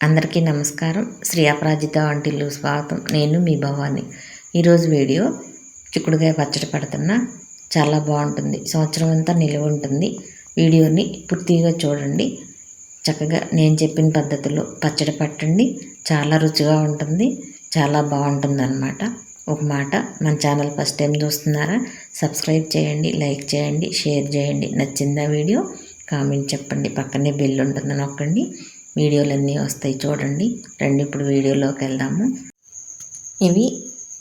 అందరికీ నమస్కారం. శ్రీ అపరాజిత వంటిల్లు స్వాగతం. నేను మీ భవాని. ఈరోజు వీడియో చిక్కుడుకాయ పచ్చడి పడుతున్నా. చాలా బాగుంటుంది. సంవత్సరం అంతా నిలువ ఉంటుంది. వీడియోని పూర్తిగా చూడండి. చక్కగా నేను చెప్పిన పద్ధతిలో పచ్చడి పట్టండి. చాలా రుచిగా ఉంటుంది. చాలా బాగుంటుంది అన్నమాట ఒక మాట మన ఛానల్ ఫస్ట్ టైం చూస్తున్నారా? సబ్స్క్రైబ్ చేయండి లైక్ చేయండి షేర్ చేయండి. నచ్చిందా వీడియో కామెంట్ చెప్పండి. పక్కనే బెల్ ఉంటుంది నొక్కండి. వీడియోలన్నీ వస్తాయి చూడండి. రండి ఇప్పుడు వీడియోలోకి వెళ్దాము. ఇవి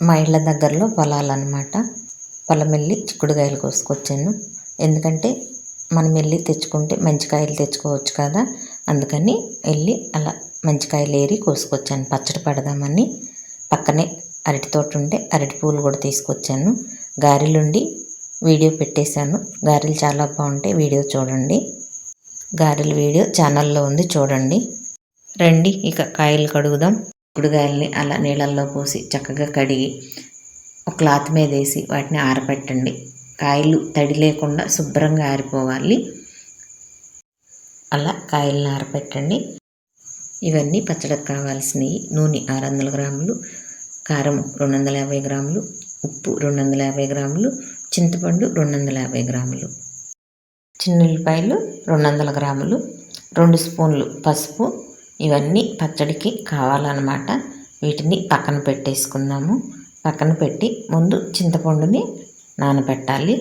మా ఇళ్ళ దగ్గరలో పొలాలు అనమాట పొలం వెళ్ళి చిక్కుడుకాయలు కోసుకొచ్చాను. ఎందుకంటే మనం వెళ్ళి తెచ్చుకుంటే మంచి కాయలు తెచ్చుకోవచ్చు కదా. అందుకని వెళ్ళి అలా మంచి కాయలు ఏరి కోసుకొచ్చాను. పచ్చడి పడదామని పక్కనే అరటి తోట ఉంటే అరటి పూలు కూడా తీసుకొచ్చాను. గారెలుండి వీడియో పెట్టేశాను. గారెలు చాలా బాగుంటాయి. వీడియో చూడండి. గారెల వీడియో ఛానల్లో ఉంది చూడండి. రండి ఇక కాయలు కడుగుదాం. కుడుగాయల్ని అలా నీళ్ళల్లో పోసి చక్కగా కడిగి ఒక క్లాత్ మీద వేసి వాటిని ఆరబెట్టండి కాయలు తడి లేకుండా శుభ్రంగా ఆరిపోవాలి. అలా కాయలను ఆరబెట్టండి ఇవన్నీ పచ్చడికి కావాల్సినవి. నూనె ఆరు వందల గ్రాములు కారం రెండు వందల యాభై గ్రాములు ఉప్పు రెండు వందల యాభై గ్రాములు చింతపండు రెండు వందల యాభై గ్రాములు. చిన్న ఉల్లిపాయలు రెండు వందల గ్రాములు రెండు స్పూన్లు పసుపు ఇవన్నీ పచ్చడికి కావాలన్నమాట. వీటిని పక్కన పెట్టేసుకుందాము. పక్కన పెట్టి ముందు చింతపండుని నానబెట్టాలి.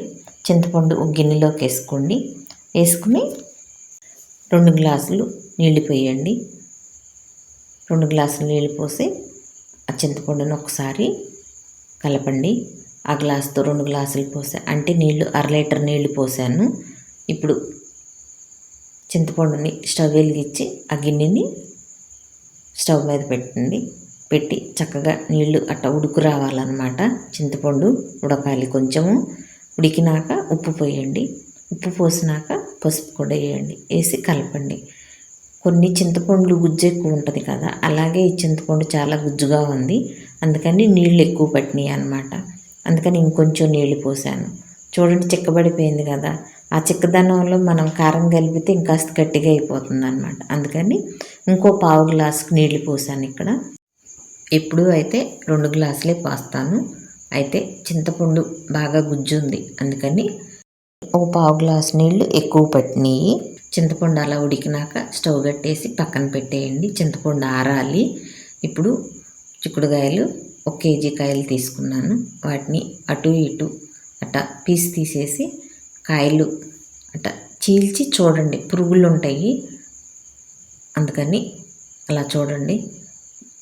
చింతపండు గిన్నెలోకి వేసుకోండి. వేసుకుని రెండు గ్లాసులు నీళ్ళు పోయండి. రెండు గ్లాసులు నీళ్ళు పోసి ఆ చింతపండును ఒకసారి కలపండి. ఆ గ్లాసుతో రెండు గ్లాసులు పోసా అంటే నీళ్ళు అర లీటర్ నీళ్ళు పోసాను. ఇప్పుడు చింతపండుని స్టవ్ వెలిగించి ఆ గిన్నెని స్టవ్ మీద పెట్టండి. పెట్టి చక్కగా నీళ్ళు అట్ట ఉడుకు రావాలన్నమాట. చింతపండు ఉడకాలి కొంచెము. ఉడికినాక ఉప్పు పోయండి. ఉప్పు పోసినాక పసుపు కూడా వేయండి. వేసి కలపండి. కొన్ని చింతపండ్లు గుజ్జు ఎక్కువ ఉంటుంది కదా అలాగే ఈ చింతపండు చాలా గుజ్జుగా ఉంది. అందుకని నీళ్ళు ఎక్కువ పట్టినాయి అనమాట అందుకని ఇంకొంచెం నీళ్ళు పోసాను. చూడండి చిక్కబడిపోయింది కదా. ఆ చిక్కదనంలో మనం కారం కలిపితే ఇంకాస్త గట్టిగా అయిపోతుంది అనమాట అందుకని ఇంకో పావు గ్లాసుకు నీళ్ళు పోసాను ఇక్కడ. ఇప్పుడు అయితే రెండు గ్లాసులే పోస్తాను. అయితే చింతపండు బాగా గుజ్జుంది. అందుకని ఒక పావు గ్లాస్ నీళ్ళు ఎక్కువ పట్టినాయి చింతపండు అలా ఉడికినాక స్టవ్ కట్టేసి పక్కన పెట్టేయండి. చింతపండు ఆరాలి. ఇప్పుడు చిక్కుడుకాయలు ఒక కేజీ కాయలు తీసుకున్నాను. వాటిని అటు ఇటు అట్ట పీస్ తీసేసి కాయలు అట్ట చీల్చి చూడండి. పురుగులు ఉంటాయి అందుకని అలా చూడండి.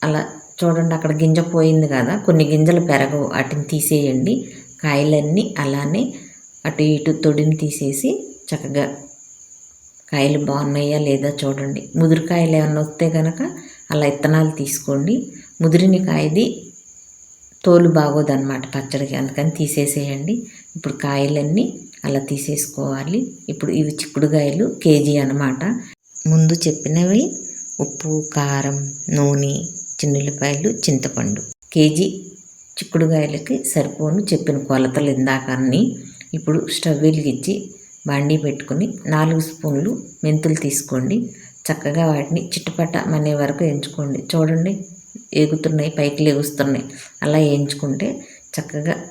అలా చూడండి అక్కడ గింజ పోయింది కదా. కొన్ని గింజలు పెరగవు. వాటిని తీసేయండి. కాయలన్నీ అలానే అటు ఇటు తొడిని తీసేసి చక్కగా కాయలు బాగున్నాయా లేదా చూడండి. ముదిరికాయలు ఏమన్నా వస్తే కనుక అలా ఇత్తనాలు తీసుకోండి. ముదిరిని కాయది తోలు బాగోదన్నమాట పచ్చడికి. అందుకని తీసేసేయండి. ఇప్పుడు కాయలన్నీ అలా తీసేసుకోవాలి. ఇప్పుడు ఇవి చిక్కుడుకాయలు కేజీ అనమాట ముందు చెప్పినవి ఉప్పు కారం నూనె చిన్నుల్లిపాయలు చింతపండు. కేజీ చిక్కుడుకాయలకి సరిపోను చెప్పిన కొలతలు ఇందాకని ఇప్పుడు స్టవ్ వెలిగించి బాండీ పెట్టుకుని నాలుగు స్పూన్లు మెంతులు తీసుకోండి. చక్కగా వాటిని చిట్టుపట్ట మనే వరకు ఎంచుకోండి. చూడండి. ఎగుతున్నాయి పైకి లెగుస్తున్నాయి. అలా వేయించుకుంటే చక్కగా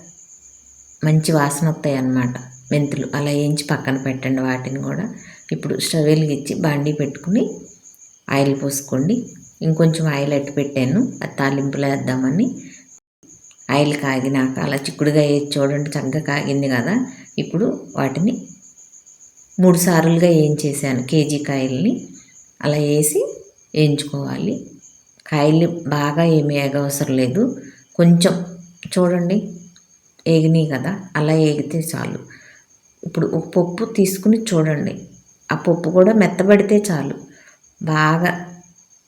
మంచి వాసన వస్తాయి అన్నమాట మెంతులు. అలా వేయించి పక్కన పెట్టండి వాటిని కూడా. ఇప్పుడు స్టవ్ వెలిగించి బాండీ పెట్టుకుని ఆయిల్ పోసుకోండి. ఇంకొంచెం ఆయిల్ అట్టు పెట్టాను. అది తాలింపులో వేద్దామని. ఆయిల్ కాగినాక అలా చిక్కుడుగా వేసి చూడండి చక్కగా కాగింది కదా. ఇప్పుడు వాటిని మూడు సార్లుగా వేయించేసాను కేజీ కాయల్ని. అలా వేసి వేయించుకోవాలి. కాయలు బాగా ఏమి ఏగవసరం లేదు. కొంచెం చూడండి ఏగినాయి కదా అలా ఏగితే చాలు. ఇప్పుడు ఒక పప్పు తీసుకుని చూడండి ఆ పప్పు కూడా మెత్తబడితే చాలు. బాగా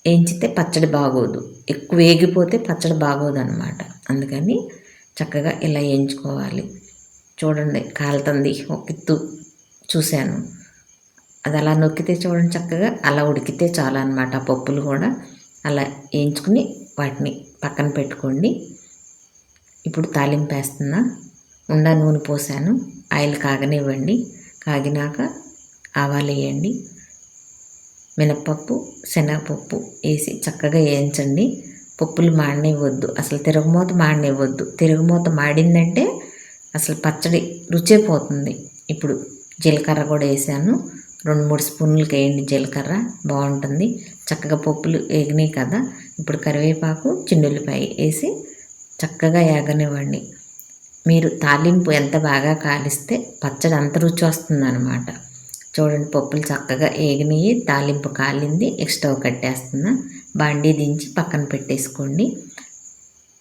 వేయించితే పచ్చడి బాగోదు. ఎక్కువ వేగిపోతే పచ్చడి బాగోదు అనమాట అందుకని చక్కగా ఇలా వేయించుకోవాలి చూడండి కాలుతుంది. ఒక చూశాను. అది అలా నొక్కితే చూడండి చక్కగా అలా ఉడికితే చాలా అనమాట ఆ పప్పులు కూడా. అలా వేయించుకుని వాటిని పక్కన పెట్టుకోండి. ఇప్పుడు తాలింపు వేస్తున్నా. ఉండ నూనె పోసాను. ఆయిల్ కాగనివ్వండి. కాగినాక ఆవాలు వేయండి. మినప్పప్పు శనగపప్పు వేసి చక్కగా వేయించండి. పప్పులు మాడనివ్వద్దు. అసలు తిరగమూత మాడనివ్వద్దు. తిరగమూత మాడిందంటే అసలు పచ్చడి రుచే పోతుంది. ఇప్పుడు జీలకర్ర కూడా వేసాను. రెండు మూడు స్పూన్లకి వేయండి జీలకర్ర. బాగుంటుంది. చక్కగా పప్పులు వేగినాయి కదా. ఇప్పుడు కరివేపాకు చిన్నుల్లిపాయ వేసి చక్కగా ఏగనివ్వండి. మీరు తాలింపు ఎంత బాగా కాలిస్తే పచ్చడి అంత రుచి వస్తుందన్నమాట. చూడండి పప్పులు చక్కగా ఏగినాయి తాలింపు కాలింది స్టవ్ కట్టేస్తున్నా. బాండీ దించి పక్కన పెట్టేసుకోండి.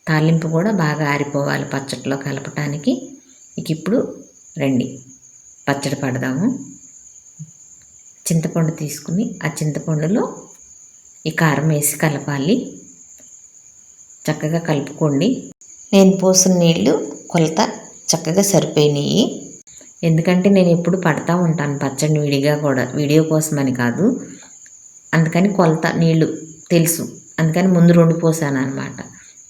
తాలింపు కూడా బాగా ఆరిపోవాలి పచ్చట్లో కలపటానికి. ఇక ఇప్పుడు రండి పచ్చడి పడదాము. చింతపండు తీసుకుని ఆ చింతపండులో ఈ కారం వేసి కలపాలి. చక్కగా కలుపుకోండి. నేను పోసిన నీళ్ళు కొలత చక్కగా సరిపోయినాయి. ఎందుకంటే నేను ఎప్పుడు పడతా ఉంటాను పచ్చడి విడిగా కూడా వీడియో కోసమని కాదు. అందుకని కొలత నీళ్ళు తెలుసు. అందుకని ముందు రెండు పోసాను అనమాట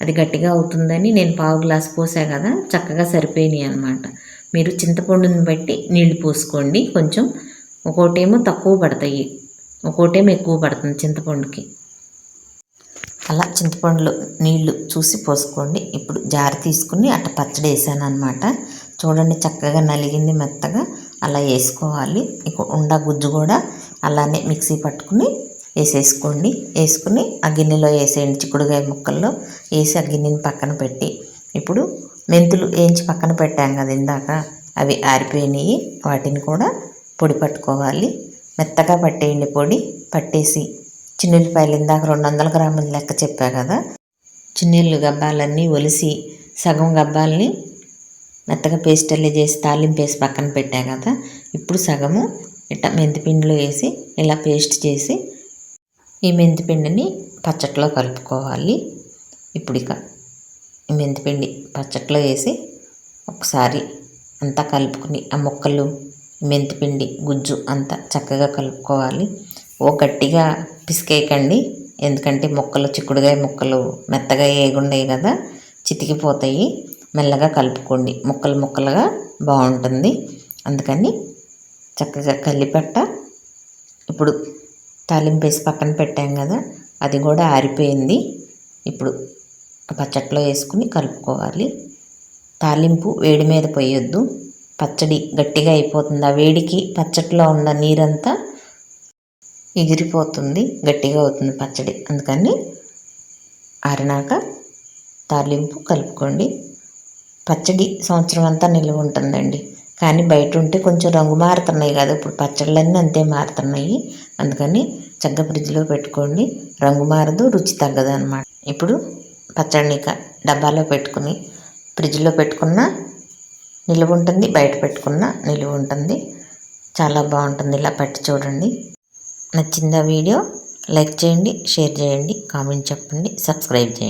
అది గట్టిగా అవుతుందని నేను పావు గ్లాస్ పోసా కదా చక్కగా సరిపోయినాయి అనమాట మీరు చింతపండుని బట్టి నీళ్ళు పోసుకోండి. కొంచెం ఒక్కోటేమో తక్కువ పడతాయి. ఒక్కోటేమో ఎక్కువ పడుతుంది చింతపండుకి. అలా చింతపండులో నీళ్ళు చూసి పోసుకోండి. ఇప్పుడు జారి తీసుకుని అట్ట పచ్చడి వేసాను అనమాట చూడండి చక్కగా నలిగింది మెత్తగా. అలా వేసుకోవాలి. ఇక ఉండ గుజ్జు కూడా అలానే మిక్సీ పట్టుకుని వేసేసుకోండి. వేసుకుని ఆ గిన్నెలో వేసేయండి చిక్కుడుగాయ ముక్కల్లో. వేసి ఆ గిన్నెని పక్కన పెట్టి. ఇప్పుడు మెంతులు వేయించి పక్కన పెట్టాం కదా ఇందాక. అవి ఆరిపోయినాయి. వాటిని కూడా పొడి పట్టుకోవాలి. మెత్తగా పట్టేయండి పొడి పట్టేసి. చిన్నుల్లిపాయలు ఇందాక రెండు వందల గ్రాముల లెక్క చెప్పా కదా. చిన్నీళ్ళు గబ్బాలన్నీ ఒలిసి సగం గబ్బాలని మెత్తగా పేస్ట్ అల్లి చేసి తాలింపు వేసి పక్కన పెట్టా కదా. ఇప్పుడు సగము ఇట్లా మెంతిపిండిలో వేసి ఇలా పేస్ట్ చేసి ఈ మెంతిపిండిని పచ్చట్లో కలుపుకోవాలి. ఇప్పుడు ఇక ఈ మెంతిపిండి పచ్చట్లో వేసి ఒకసారి అంతా కలుపుకుని ఆ ముక్కలు మెంతిపిండి గుజ్జు అంతా చక్కగా కలుపుకోవాలి. ఓ గట్టిగా పిసికేయకండి. ఎందుకంటే ముక్కలు చిక్కుడుగాయ ముక్కలు మెత్తగా ఏగుండయి కదా చితికిపోతాయి. మెల్లగా కలుపుకోండి. ముక్కలు ముక్కలుగా బాగుంటుంది. అందుకని చక్కగా కల్లిపెట్ట ఇప్పుడు తాలింపు వేసి పక్కన పెట్టాం కదా అది కూడా ఆరిపోయింది. ఇప్పుడు పచ్చట్లో వేసుకుని కలుపుకోవాలి. తాలింపు వేడి మీద పోయొద్దు. పచ్చడి గట్టిగా అయిపోతుంది. ఆ వేడికి పచ్చట్లో ఉన్న నీరంతా ఎగిరిపోతుంది గట్టిగా అవుతుంది పచ్చడి. అందుకని ఆరినాక తాలింపు కలుపుకోండి. పచ్చడి సంవత్సరం అంతా నిల్వ ఉంటుందండి. కానీ బయట ఉంటే కొంచెం రంగు మారుతున్నాయి కదా ఇప్పుడు పచ్చళ్ళన్నీ అంతే మారుతున్నాయి. అందుకని చగ్గ ఫ్రిడ్జ్లో పెట్టుకోండి. రంగు మారదు రుచి తగ్గదు అనమాట ఇప్పుడు పచ్చడిని డబ్బాలో పెట్టుకుని ఫ్రిడ్జ్లో పెట్టుకున్న నిలువ ఉంటుంది బయట పెట్టుకున్న నిలువ ఉంటుంది చాలా బాగుంటుంది ఇలా పట్టి చూడండి. నచ్చిందా వీడియో? లైక్ చేయండి షేర్ చేయండి కామెంట్ చెప్పండి సబ్స్క్రైబ్ చేయండి.